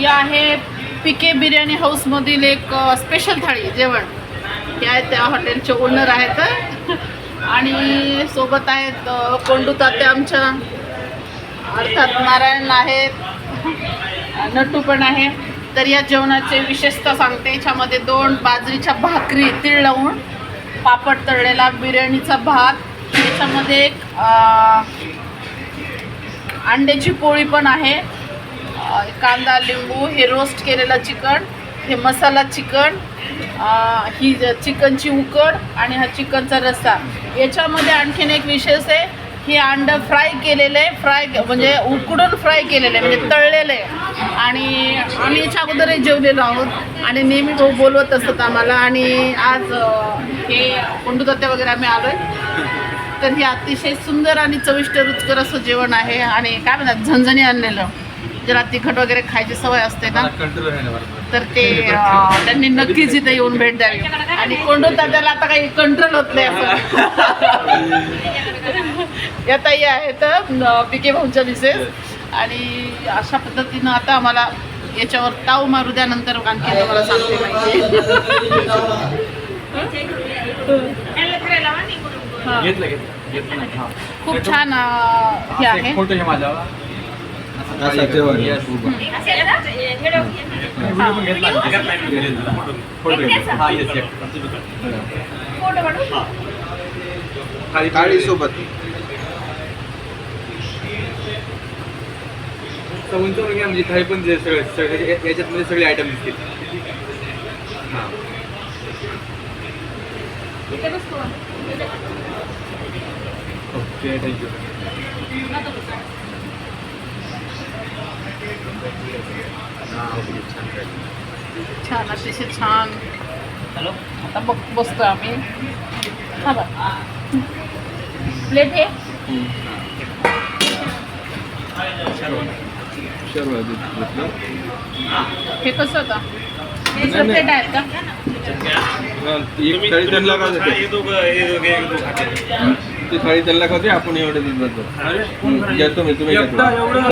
या आहे पिके बिर्याणी हाऊसमधील एक स्पेशल थाळी जेवण. हे आहे त्या हॉटेलचे ओनर आहेत. आणि सोबत आहेत कोंडू तात्या आमच्या. अर्थात नारायण आहेत नटू पण आहे. तर या जेवणाचे विशेषता सांगते याच्यामध्ये दोन बाजरीच्या भाकरी तीळ लावून पापड तळलेला बिर्याणीचा भात. याच्यामध्ये एक अंड्याची पोळी पण आहे. कांदा लिंबू हे रोस्ट केलेलं चिकन हे मसाला चिकन ही चिकनची उकड आणि हा चिकनचा रस्सा. याच्यामध्ये आणखीन एक विशेष आहे हे अंडं फ्राय केलेलं आहे फ्राय म्हणजे उकडून फ्राय केलेलं आहे म्हणजे तळलेलं. आहे आणि आम्ही याच्या अगोदरही जेवलेलो आहोत आणि नेहमी भाऊ बोलवत असतात आम्हाला. आणि आज हे कोंडूतात्या वगैरे आम्ही आलो तर हे अतिशय सुंदर आणि चविष्ट रुचकर असं जेवण आहे. आणि काय म्हणतात झणझणी आणलेलं. ज्याला तिखट वगैरे खायची सवय असते ना आहे तर ते अं, त्यांनी नक्कीच इथे येऊन भेट द्यावी. आणि कोंडू तात्याला आता काही कंट्रोल होत नाही असं. या ताई आहेत पी के भाऊच्या मिसेस आणि अशा पद्धतीनं आता आम्हाला याच्यावर ताव मारू द्या नंतर आणखी तुम्हाला सांगते माहिती. हाँ. घेतलं घेतलं घेतलं ना खूप छान अं, हे आहे फ़ोटो घे माझ्यावर असं जेवण. Yes. व्हिडिओ पण घेतला फ़ोटो घेतला. हा। येस येस सोबत। घ्या म्हणजे थाळी पण जे सगळे सगळे आयटम दिसतील. ओके थँक्यू हां छान. अतिशय छान. हॅलो? आता बघ बसतो आम्ही. हा बघ. प्लेट हे? हे कसं होतं? दुसरं प्लेट आहेत का? एक थाळी त्यांना का ती थाळी त्यांना का आपण एवढं घेतो मी तुम्ही घेतो.